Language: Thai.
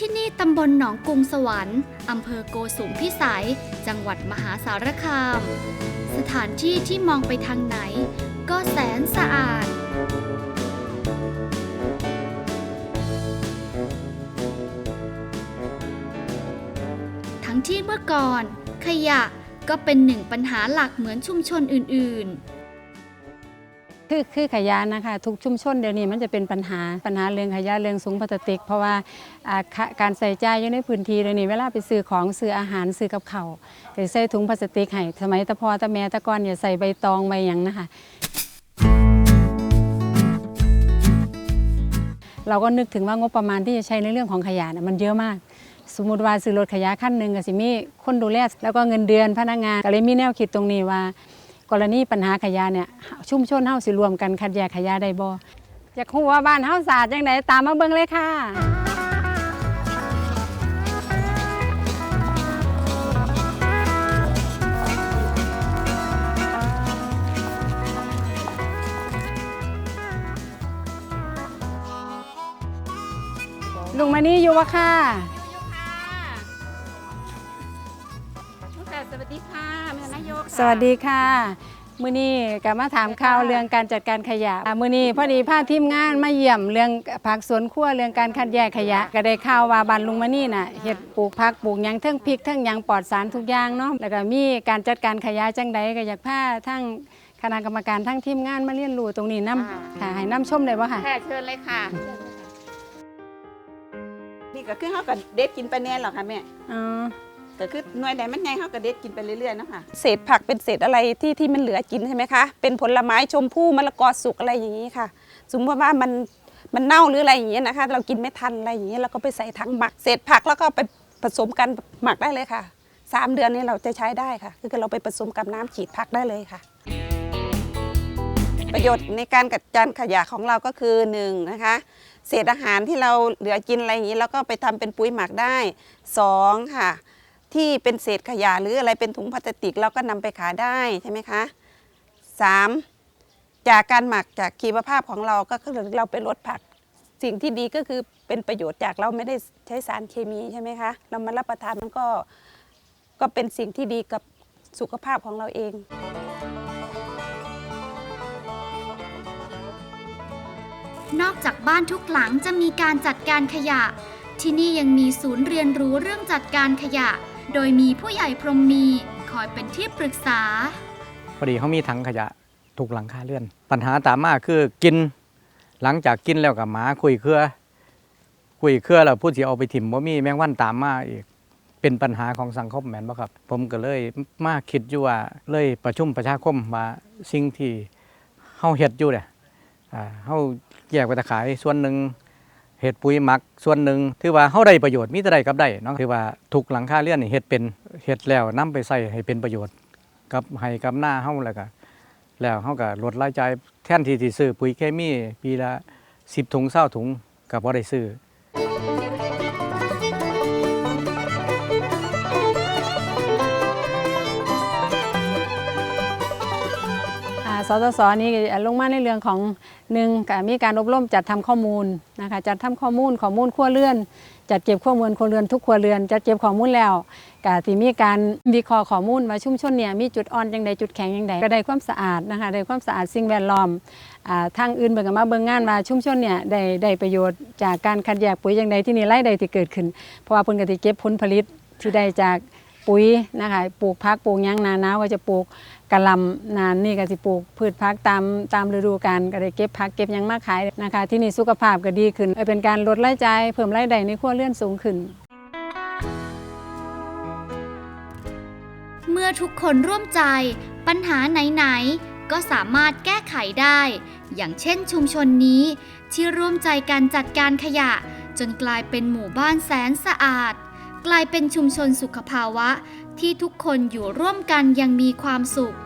ที่นี่ตำบลหนองกรุงสวรรค์อำเภอโกสุมพิสัย จังหวัดมหาสารคาม สถานที่ที่มองไปทางไหน ก็แสนสะอาด ทั้งที่เมื่อก่อน ขยะก็เป็นหนึ่งปัญหาหลักเหมือนชุมชนอื่นๆ คือคือขยะนะคะทุกชุมชนเดี๋ยวนี้มันจะเป็นปัญหาปัญหาเรื่องขยะเรื่องสูงพลาสติก เพราะว่าการใส่ใจยอยู่ในพื้นที่เดี๋ยวนี้เวลาไปซื้อของซื้ออาหารซื้อกับเขาวก็ใส่ถุงพลาสติกให้สมัยตะพอตะแม่ตะกอนอย่าใส่ใบตองใบหยังนะคะเราก็นึกถึงว่างบประมาณที่จะใช้ในเรื่องของขยะมันเยอะมาก สมมติว่าซื้อรถขยะขั้นหนึ่งก็สิมีคนดูแลแล้วก็เงินเดือนพนักงานก็เลยมีแนวคิดตรงนี้ว่า กรณีปัญหาขยะเนี่ยชุมชนเฮาสิรวมกันคัดแยกขยะได้บ่อยากรู้ว่าบ้านเฮาสะอาดจังไดตามมาเบิ่งเลยค่ะลุงมานี่อยู่วะค่ะ วัสดีค่ะแม่นายกสวัสดีค่ะ มื้อนี้ก็มาถามข่าวเรื่องการจัดการขยะอ่ามื้อนี้พอดีพาทีมงานมาเยี่ยมเรื่องผักสวนครัวเรื่องการคัดแยกขยะ ก็ได้ข่าวว่าบ้านลุงมานี่น่ะเฮ็ดปลูกผักปลูกหยังเทั้งพริกเทั้งหยังปลอดสารทุกอย่างเนาะแล้วก็มีการจัดการขยะจังใดก็อยากพาทั้งคณะกรรมการทั้งทีมงานมาเรียนรู้ตรงนี้นํค่ะให้นํชมได้บ่ค่ะ ค่ะเชิญเลยค่ะ นี่ก็คือเขาก็เด็ดกินไปแน่หรอกค่ะแม่อ๋อ ก็คือหน่วยใดมันใหญ่เขาก็เด็ดกินไปเรื่อยๆเนาะค่ะ เศษผักเป็นเศษอะไรที่ที่มันเหลือกินใช่ไหมคะ เป็นผลไม้ชมพู่มะละกอสุกอะไรอย่างนี้ค่ะ สมมติว่ามันมันเน่าหรืออะไรอย่างเงี้ยนะคะ เรากินไม่ทันอะไรอย่างเงี้ยเราก็ไปใส่ถังหมัก เศษผักแล้วก็ไปผสมกันหมักได้เลยค่ะสามเดือนนี้เราจะใช้ได้ค่ะ คือเราไปผสมกับน้ำฉีดผักได้เลยค่ะ ประโยชน์ในการกัดจานขยะของเราก็คือหนึ่งนะคะ เศษอาหารที่เราเหลือกินอะไรอย่างนี้เราก็ไปทำเป็นปุ๋ยหมักได้สองค่ะ ที่เป็นเศษขยะหรืออะไรเป็นถุงพลาสติกเราก็นำไปขายได้ใช่ไหมคะสามจากการหมักจากชีวภาพของเราก็คือเราไปลดผัก สิ่งที่ดีก็คือเป็นประโยชน์จากเราไม่ได้ใช้สารเคมีใช่ไหมคะเรามารับประทานมันก็ก็เป็นสิ่งที่ดีกับสุขภาพของเราเองนอกจากบ้านทุกหลังจะมีการจัดการขยะ ที่นี่ยังมีศูนย์เรียนรู้เรื่องจัดการขยะ โดยมีผู้ใหญ่พรมมีคอยเป็นที่ปรึกษา พอดีเขามีถังขยะถูกหลังคาเลื่อน ปัญหาตามมาคือกิน หลังจากกินแล้วกับหมาคุยเครือ คุยเครือแล้วผู้ที่เอาไปถิ่มว่ามีแมงวันตามมาอีก เป็นปัญหาของสังคมแมนบ่ครับ ผมก็เลยมาคิดอยู่ว่าเลยประชุมประชาคมว่าสิ่งที่เฮาเฮ็ดอยู่เนี่ยอ่าเฮาแยกไปตะขายส่วนหนึ่ง เห็ดปุ๋ยหมักส่วนหนึ่งถือว่าเฮาได้ประโยชน์มีแต่ได้กับได้เนาะถือว่าถูกหลังคาเลื่อนนี่เห็ดเป็นเห็ดแล้วนํไปใส่ให้เป็นประโยชน์กับให้กับหน้าเฮาแล้วก็แล้วเฮาก็ลดรายจ่ายแทนที่สิซื้อปุ๋ยเคมีปีละ10ถุง20ถุงก็บ่ได้ซื้อ สตสนี่ลงมาในเรื่องของหนึ่งมีการอบรมจัดทำข้อมูลนะคะจัดทำข้อมูลข้อมูลครัวเรือน จัดเก็บข้อมูลครัวเรือนทุกครัวเรือนจัดเก็บข้อมูลแล้วก็ที่มีการวิเคราะห์ข้อมูลว่าชุมชนเนี่ยมีจุดอ่อนอยังไดจุดแข็งอยังไดก็ได้ความสะอาดนะคะได้ความสะอาดสิ่งแวดล้อมทางอื่นเบิ่งก็มาเบิ่งงานว่าชุมชนเนี่ยได้ได้ประโยชน์จากการคัดแยกปุ๋ยอยังไดที่นี่ไรายได้ที่เกิดขึ้น เพราะว่าเพิ่นก็สิเก็บผลผลิตที่ได้จาก ปุ๋ยนะคะปลูกพักปลูกยังนาหนาวก็จะปลูกกะหลำนานนี่ก็สิปลูกพืชพักตามตามฤดูกาลก็ได้เก็บพักเก็บยังมากขายนะคะ ที่นี่สุขภาพก็ดีขึ้นเออเป็นการลดรายจ่ายเพิ่มรายได้ในครัวเรือนสูงขึ้น เมื่อทุกคนร่วมใจ ปัญหาไหนๆก็สามารถแก้ไขได้ อย่างเช่นชุมชนนี้ที่ร่วมใจกันจัดการขยะ จนกลายเป็นหมู่บ้านแสนสะอาด กลายเป็นชุมชนสุขภาวะที่ทุกคนอยู่ร่วมกันยังมีความสุข